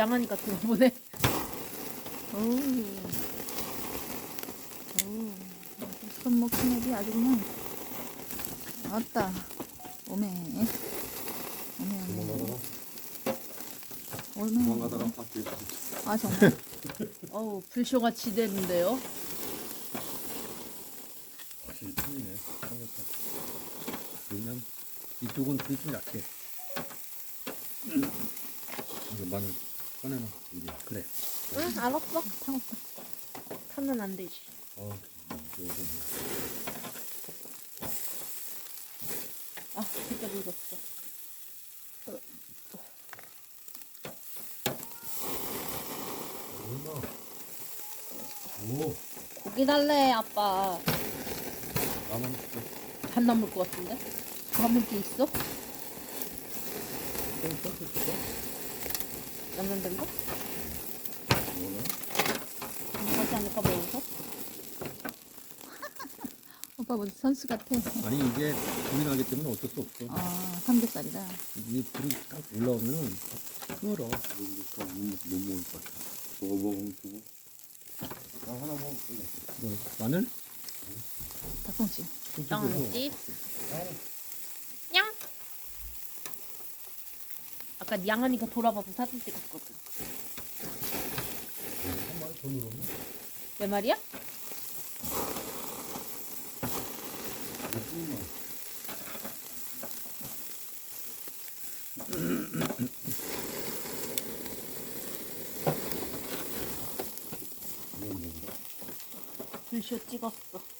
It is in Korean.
양하니까 들어보네. 어우. 어우. 손목 스냅이 아주 그냥. 왔다. 오메. 오메, 오메. 오메. 도망가다가 밖에 아, 정말. 어우 불쇼가 지대는데요. 확실히 틀리네 삼겹살 왜냐면 이쪽은 불이 좀 약해 이거 마늘 꺼내놔 이게 그래 응 알았어. 타먹다. 타면 안 되지. 어 이거 아 진짜 늙었어. 얼마 오 고기 달래 아빠. 나만 안 남을 것 같은데? 남을 게 있어? 좀 섞을까? 남는 된 거? 뭐나? 하지 않을까 먹어서? 오빠 뭐 선수 같아. 아니 이게 불이 나기 때문에 어쩔 수 없어 아, 삼겹살이다. 이게 불이 딱 올라오면은 끊어라 이거 못 먹을 것 같아 먹어 먹으면 주고 나 하나 먹을게 뭐, 마늘? 닭똥집. 땅집. 아까 양하니까 돌아봐서 사진 찍었거든. 한 마리 더 늘었네 내 말이야? 불쇼 찍었어.